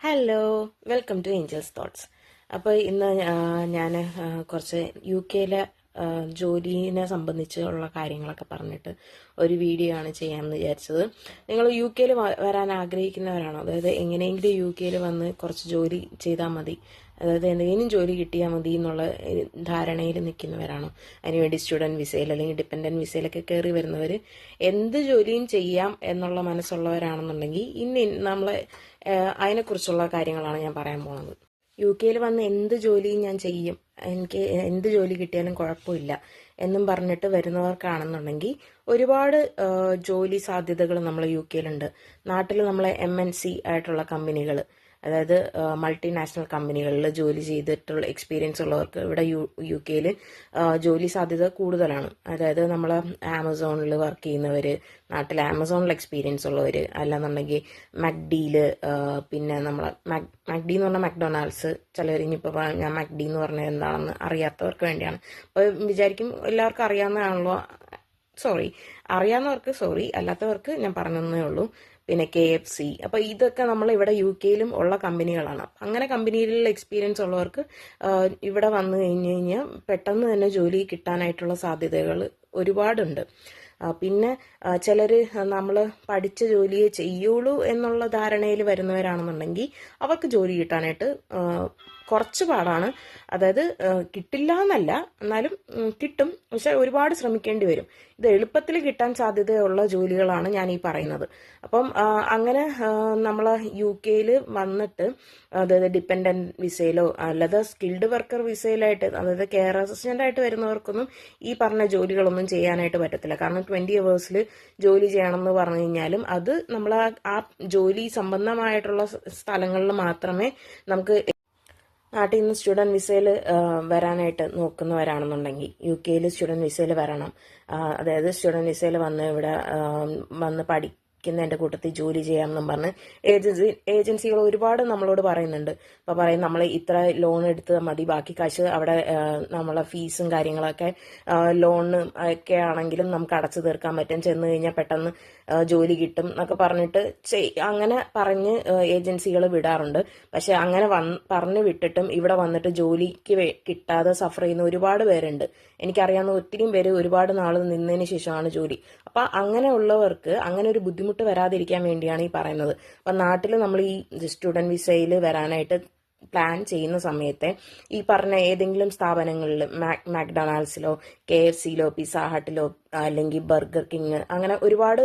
Hello welcome to angels thoughts അപ്പോൾ ഇന്ന് ഞാൻ കുറച്ച് യു കെയിലെ ജോലിനെ സംബന്ധിച്ചുള്ള കാര്യങ്ങളൊക്കെ പറഞ്ഞിട്ട് ഒരു വീഡിയോ ആണ് ചെയ്യാമെന്ന് വിചാരിച്ചത്. നിങ്ങൾ യു കെയിൽ വരാൻ ആഗ്രഹിക്കുന്നവരാണോ? അതായത് എങ്ങനെയെങ്കിലും യു കെയിൽ വന്ന് കുറച്ച് ജോലി ചെയ്താൽ മതി. അതായത് എന്തെങ്കിലും ജോലി കിട്ടിയാൽ മതി എന്നുള്ള ധാരണയിൽ നിൽക്കുന്നവരാണോ. അതിനുവേണ്ടി സ്റ്റുഡന്റ് വിസയിൽ അല്ലെങ്കിൽ ഡിപ്പെൻഡന്റ് വിസയിലൊക്കെ കയറി വരുന്നവർ എന്ത് ജോലിയും ചെയ്യാം എന്നുള്ള മനസ്സുള്ളവരാണെന്നുണ്ടെങ്കിൽ ഇനി നമ്മളെ അതിനെക്കുറിച്ചുള്ള കാര്യങ്ങളാണ് ഞാൻ പറയാൻ പോകുന്നത്. യു കെയിൽ വന്ന് എന്ത് ജോലിയും ഞാൻ ചെയ്യും? എനിക്ക് എന്ത് ജോലി കിട്ടിയാലും കുഴപ്പമില്ല എന്നും പറഞ്ഞിട്ട് വരുന്നവർക്കാണെന്നുണ്ടെങ്കിൽ ഒരുപാട് ജോലി സാധ്യതകൾ നമ്മൾ യു കെയിലുണ്ട് നാട്ടിൽ നമ്മളെ എം എൻ സി ആയിട്ടുള്ള കമ്പനികൾ അതായത് മൾട്ടിനാഷണൽ കമ്പനികളിൽ ജോലി ചെയ്തിട്ടുള്ള എക്സ്പീരിയൻസ് ഉള്ളവർക്ക് ഇവിടെ യു യു കെയിൽ ജോലി സാധ്യത കൂടുതലാണ്. അതായത് നമ്മൾ ആമസോണിൽ വർക്ക് ചെയ്യുന്നവർ നാട്ടിൽ ആമസോണിൽ എക്സ്പീരിയൻസ് ഉള്ളവർ അല്ലാന്നുണ്ടെങ്കിൽ മക്ഡിയിൽ പിന്നെ നമ്മൾ മക്ഡി എന്ന് പറഞ്ഞാൽ മക്ഡൊണാൾഡ്സ് ചിലർ ഇനിയിപ്പോൾ ഞാൻ മക്ഡി എന്ന് പറഞ്ഞാൽ എന്താണെന്ന് അറിയാത്തവർക്ക് വേണ്ടിയാണ്. അപ്പോൾ വിചാരിക്കും എല്ലാവർക്കും അറിയാവുന്നതാണല്ലോ. സോറി അറിയാവുന്നവർക്ക് സോറി അല്ലാത്തവർക്ക് ഞാൻ പറഞ്ഞതേ ഉള്ളൂ. പിന്നെ കെ എഫ് സി അപ്പോൾ ഇതൊക്കെ നമ്മൾ ഇവിടെ യു കെയിലും ഉള്ള കമ്പനികളാണ്. അങ്ങനെ കമ്പനിയിലുള്ള എക്സ്പീരിയൻസ് ഉള്ളവർക്ക് ഇവിടെ വന്നു കഴിഞ്ഞ് കഴിഞ്ഞാൽ പെട്ടെന്ന് തന്നെ ജോലി കിട്ടാനായിട്ടുള്ള സാധ്യതകൾ ഒരുപാടുണ്ട്. പിന്നെ ചിലർ നമ്മൾ പഠിച്ച ജോലിയെ ചെയ്യുള്ളൂ എന്നുള്ള ധാരണയിൽ വരുന്നവരാണെന്നുണ്ടെങ്കിൽ അവർക്ക് ജോലി കിട്ടാനായിട്ട് കുറച്ച് പാടാണ്. അതായത് കിട്ടില്ല എന്നല്ല എന്നാലും കിട്ടും. പക്ഷെ ഒരുപാട് ശ്രമിക്കേണ്ടി വരും. ഇത് എളുപ്പത്തിൽ കിട്ടാൻ സാധ്യതയുള്ള ജോലികളാണ് ഞാൻ ഈ പറയുന്നത്. അപ്പം അങ്ങനെ നമ്മൾ യു കെയിൽ വന്നിട്ട് അതായത് ഡിപ്പെൻഡന്റ് വിസയിലോ അല്ലാതെ സ്കിൽഡ് വർക്കർ വിസയിലായിട്ട് അതായത് കെയർ അസിസ്റ്റന്റ് ആയിട്ട് വരുന്നവർക്കൊന്നും ഈ പറഞ്ഞ ജോലികളൊന്നും ചെയ്യാനായിട്ട് പറ്റത്തില്ല. കാരണം ട്വന്റി അവേഴ്സിൽ ജോലി ചെയ്യണമെന്ന് പറഞ്ഞു കഴിഞ്ഞാലും അത് നമ്മൾ ആ ജോലി സംബന്ധമായിട്ടുള്ള സ്ഥലങ്ങളിൽ മാത്രമേ നമുക്ക് നാട്ടിൽ നിന്ന് സ്റ്റുഡന്റ് വിസയിൽ വരാനായിട്ട് നോക്കുന്നവരാണെന്നുണ്ടെങ്കിൽ യു കെയിൽ സ്റ്റുഡന്റ് വിസയിൽ വരണം. അതായത് സ്റ്റുഡന്റ് വിസയിൽ വന്ന് ഇവിടെ വന്ന് പഠിക്കുന്നതിന്റെ കൂട്ടത്തിൽ ജോലി ചെയ്യാമെന്നും പറഞ്ഞ് ഏജൻസി ഏജൻസികൾ ഒരുപാട് നമ്മളോട് പറയുന്നുണ്ട്. അപ്പോൾ പറയും നമ്മൾ ഇത്ര ലോൺ എടുത്ത് മതി ബാക്കി കാശ് അവിടെ നമ്മളെ ഫീസും കാര്യങ്ങളൊക്കെ ലോണ് ഒക്കെ ആണെങ്കിലും നമുക്ക് അടച്ചു തീർക്കാൻ പറ്റും. ചെന്ന് കഴിഞ്ഞാൽ പെട്ടെന്ന് ജോലി കിട്ടും എന്നൊക്കെ പറഞ്ഞിട്ട് അങ്ങനെ പറഞ്ഞ് ഏജൻസികൾ വിടാറുണ്ട്. പക്ഷെ അങ്ങനെ വന്ന് പറഞ്ഞു വിട്ടിട്ടും ഇവിടെ വന്നിട്ട് ജോലിക്ക് കിട്ടാതെ സഫർ ചെയ്യുന്ന ഒരുപാട് പേരുണ്ട്. എനിക്കറിയാവുന്ന ഒത്തിരിയും പേര് ഒരുപാട് നാൾ നിന്നതിന് ശേഷമാണ് ജോലി. അപ്പം അങ്ങനെയുള്ളവർക്ക് അങ്ങനെ ഒരു ബുദ്ധിമുട്ട് വരാതിരിക്കാൻ വേണ്ടിയാണ് ഈ പറയുന്നത്. അപ്പം നാട്ടിൽ നമ്മൾ ഈ സ്റ്റുഡന്റ് വിസയിൽ വരാനായിട്ട് പ്ലാൻ ചെയ്യുന്ന സമയത്ത് ഈ പറഞ്ഞ ഏതെങ്കിലും സ്ഥാപനങ്ങളിൽ മാക് മാക്ഡൊണാൾഡ്സിലോ കെ എഫ് സിയിലോ പിസ ഹട്ടിലോ അല്ലെങ്കിൽ ബർഗർ കിങ് അങ്ങനെ ഒരുപാട്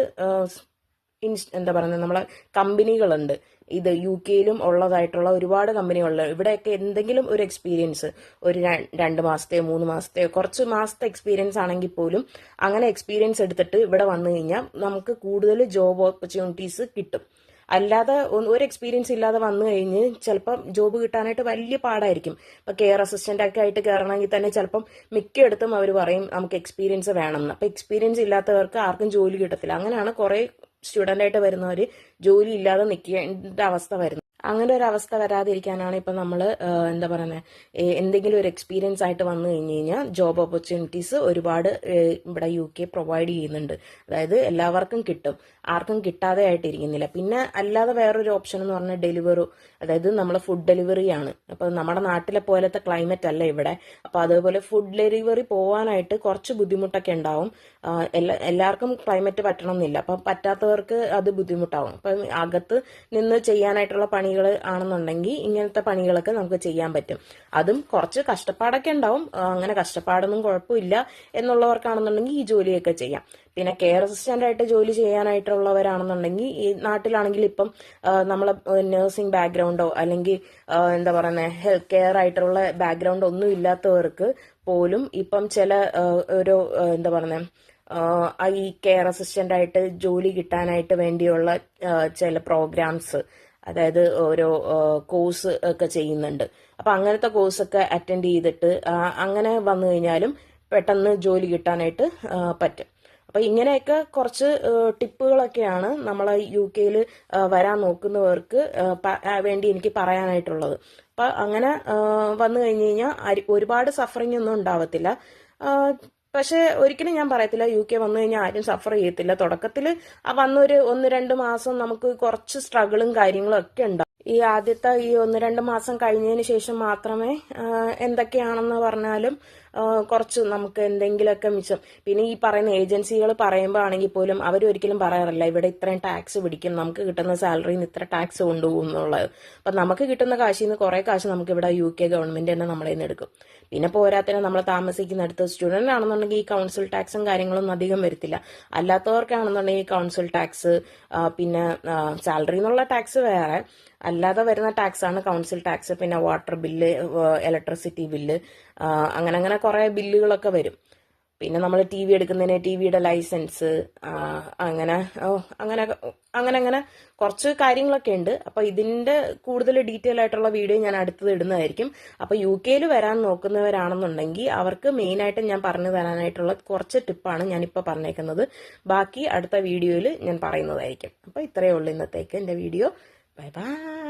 എന്താ പറയുന്നത് നമ്മളെ കമ്പനികളുണ്ട്. ഇത് യു കെയിലും ഉള്ളതായിട്ടുള്ള ഒരുപാട് കമ്പനികളുണ്ട്. ഇവിടെയൊക്കെ എന്തെങ്കിലും ഒരു എക്സ്പീരിയൻസ് ഒരു രണ്ട് മാസത്തെ മൂന്ന് മാസത്തെ കുറച്ച് മാസത്തെ എക്സ്പീരിയൻസ് ആണെങ്കിൽ പോലും അങ്ങനെ എക്സ്പീരിയൻസ് എടുത്തിട്ട് ഇവിടെ വന്നു കഴിഞ്ഞാൽ നമുക്ക് കൂടുതൽ ജോബ് ഓപ്പർച്യൂണിറ്റീസ് കിട്ടും. അല്ലാതെ ഒരു എക്സ്പീരിയൻസ് ഇല്ലാതെ വന്നു കഴിഞ്ഞ് ചിലപ്പം ജോബ് കിട്ടാനായിട്ട് വലിയ പാടായിരിക്കും. ഇപ്പൊ കെയർ അസിസ്റ്റന്റ് ഒക്കെ ആയിട്ട് കയറണമെങ്കിൽ തന്നെ ചിലപ്പം മിക്കയിടത്തും അവർ പറയും നമുക്ക് എക്സ്പീരിയൻസ് വേണമെന്ന്. അപ്പൊ എക്സ്പീരിയൻസ് ഇല്ലാത്തവർക്ക് ആർക്കും ജോലി കിട്ടത്തില്ല. അങ്ങനെയാണ് കുറെ സ്റ്റുഡന്റായിട്ട് വരുന്നവർ ജോലി ഇല്ലാതെ നിൽക്കേണ്ട അവസ്ഥ വരുന്നത്. അങ്ങനെ ഒരു അവസ്ഥ വരാതിരിക്കാനാണ് ഇപ്പം നമ്മൾ എന്താ പറയുന്നത് എന്തെങ്കിലും ഒരു എക്സ്പീരിയൻസ് ആയിട്ട് വന്നു കഴിഞ്ഞ് കഴിഞ്ഞാൽ ജോബ് ഓപ്പർച്യൂണിറ്റീസ് ഒരുപാട് ഇവിടെ യു കെ പ്രൊവൈഡ് ചെയ്യുന്നുണ്ട്. അതായത് എല്ലാവർക്കും കിട്ടും. ആർക്കും കിട്ടാതെ ആയിട്ടിരിക്കുന്നില്ല. പിന്നെ അല്ലാതെ വേറൊരു ഓപ്ഷൻ എന്ന് പറഞ്ഞാൽ ഡെലിവറി അതായത് നമ്മൾ ഫുഡ് ഡെലിവറി ആണ്. അപ്പോൾ നമ്മുടെ നാട്ടിലെ പോലത്തെ ക്ലൈമറ്റ് അല്ല ഇവിടെ. അപ്പോൾ അതേപോലെ ഫുഡ് ഡെലിവറി പോകാനായിട്ട് കുറച്ച് ബുദ്ധിമുട്ടൊക്കെ ഉണ്ടാവും. എല്ലാ എല്ലാവർക്കും ക്ലൈമറ്റ് പറ്റണമെന്നില്ല അപ്പം പറ്റാത്തവർക്ക് അത് ബുദ്ധിമുട്ടാവും. അപ്പം അകത്ത് നിന്ന് ചെയ്യാനായിട്ടുള്ള പണികൾ ആണെന്നുണ്ടെങ്കിൽ ഇങ്ങനത്തെ പണികളൊക്കെ നമുക്ക് ചെയ്യാൻ പറ്റും. അതും കുറച്ച് കഷ്ടപ്പാടൊക്കെ ഉണ്ടാവും. അങ്ങനെ കഷ്ടപ്പാടൊന്നും കുഴപ്പമില്ല എന്നുള്ളവർക്കാണെന്നുണ്ടെങ്കിൽ ഈ ജോലിയൊക്കെ ചെയ്യാം. പിന്നെ കെയർ അസിസ്റ്റന്റ് ആയിട്ട് ജോലി ചെയ്യാനായിട്ടുള്ളവരാണെന്നുണ്ടെങ്കിൽ ഈ നാട്ടിലാണെങ്കിൽ ഇപ്പം നമ്മൾ നഴ്സിംഗ് ബാക്ക്ഗ്രൗണ്ടോ അല്ലെങ്കിൽ എന്താ പറയുന്നത് ഹെൽത്ത് കെയർ ആയിട്ടുള്ള ബാക്ക്ഗ്രൗണ്ട് ഒന്നും ഇല്ലാത്തവർക്ക് പോലും ഇപ്പം ചില ഒരു എന്താ പറയുന്നത് ഈ കെയർ അസിസ്റ്റന്റ് ആയിട്ട് ജോലി കിട്ടാനായിട്ട് വേണ്ടിയുള്ള ചില പ്രോഗ്രാംസ് അതായത് ഓരോ കോഴ്സ് ഒക്കെ ചെയ്യുന്നുണ്ട്. അപ്പൊ അങ്ങനത്തെ കോഴ്സ് ഒക്കെ അറ്റൻഡ് ചെയ്തിട്ട് അങ്ങനെ വന്നു കഴിഞ്ഞാലും പെട്ടെന്ന് ജോലി കിട്ടാനായിട്ട് പറ്റും. അപ്പൊ ഇങ്ങനെയൊക്കെ കുറച്ച് ടിപ്പുകളൊക്കെയാണ് നമ്മൾ യു കെയിൽ വരാൻ നോക്കുന്നവർക്ക് വേണ്ടി എനിക്ക് പറയാനായിട്ടുള്ളത്. അപ്പൊ അങ്ങനെ വന്നു കഴിഞ്ഞു കഴിഞ്ഞാൽ ഒരുപാട് സഫറിങ് ഒന്നും ഉണ്ടാവത്തില്ല. പക്ഷെ ഒരിക്കലും ഞാൻ പറയത്തില്ല യു കെ വന്നു കഴിഞ്ഞാൽ ആരും സഫർ ചെയ്യത്തില്ല. തുടക്കത്തിൽ ആ വന്നൊരു ഒന്ന് രണ്ട് മാസം നമുക്ക് കുറച്ച് സ്ട്രഗിളും കാര്യങ്ങളും ഒക്കെ ഉണ്ടാവും. ഈ ആദ്യത്തെ ഈ ഒന്ന് രണ്ട് മാസം കഴിഞ്ഞതിന് ശേഷം മാത്രമേ എന്തൊക്കെയാണെന്ന് പറഞ്ഞാലും കുറച്ച് നമുക്ക് എന്തെങ്കിലുമൊക്കെ മിച്ചം. പിന്നെ ഈ പറയുന്ന ഏജൻസികൾ പറയുമ്പോൾ ആണെങ്കിൽ പോലും അവർ ഒരിക്കലും പറയാറില്ല ഇവിടെ ഇത്രയും ടാക്സ് പിടിക്കും നമുക്ക് കിട്ടുന്ന സാലറിയിൽ നിന്ന് ഇത്ര ടാക്സ് കൊണ്ടുപോകും എന്നുള്ളത്. അപ്പൊ നമുക്ക് കിട്ടുന്ന കാശിൽ നിന്ന് കുറേ കാശ് നമുക്ക് ഇവിടെ യു കെ ഗവൺമെന്റ് തന്നെ നമ്മളെ നിന്ന് എടുക്കും. പിന്നെ പോരാത്തിന് നമ്മൾ താമസിക്കുന്നിടത്ത് സ്റ്റുഡന്റ് ആണെന്നുണ്ടെങ്കിൽ ഈ കൗൺസിൽ ടാക്സും കാര്യങ്ങളൊന്നും അധികം വരത്തില്ല. അല്ലാത്തവർക്കാണെന്നുണ്ടെങ്കിൽ കൗൺസിൽ ടാക്സ് പിന്നെ സാലറി എന്നുള്ള ടാക്സ് വേറെ. അല്ലാതെ വരുന്ന ടാക്സ് ആണ് കൗൺസിൽ ടാക്സ് പിന്നെ വാട്ടർ ബില്ല് ഇലക്ട്രിസിറ്റി ബില്ല് അങ്ങനെ അങ്ങനെ കുറേ ബില്ലുകളൊക്കെ വരും. പിന്നെ നമ്മൾ ടി വി എടുക്കുന്നതിന് ടി വിയുടെ ലൈസൻസ് അങ്ങനെ അങ്ങനെ അങ്ങനെ അങ്ങനെ കുറച്ച് കാര്യങ്ങളൊക്കെ ഉണ്ട്. അപ്പോൾ ഇതിന്റെ കൂടുതൽ ഡീറ്റെയിൽ ആയിട്ടുള്ള വീഡിയോ ഞാൻ അടുത്തത് ഇടുന്നതായിരിക്കും. അപ്പോൾ യു കെയിൽ വരാൻ നോക്കുന്നവരാണെന്നുണ്ടെങ്കിൽ അവർക്ക് മെയിൻ ആയിട്ട് ഞാൻ പറഞ്ഞു തരാനായിട്ടുള്ള കുറച്ച് ടിപ്പാണ് ഞാനിപ്പോൾ പറഞ്ഞേക്കുന്നത്. ബാക്കി അടുത്ത വീഡിയോയിൽ ഞാൻ പറയുന്നതായിരിക്കും. അപ്പോൾ ഇത്രയേ ഉള്ളൂ ഇന്നത്തേക്ക് എന്റെ വീഡിയോ. Bye bye.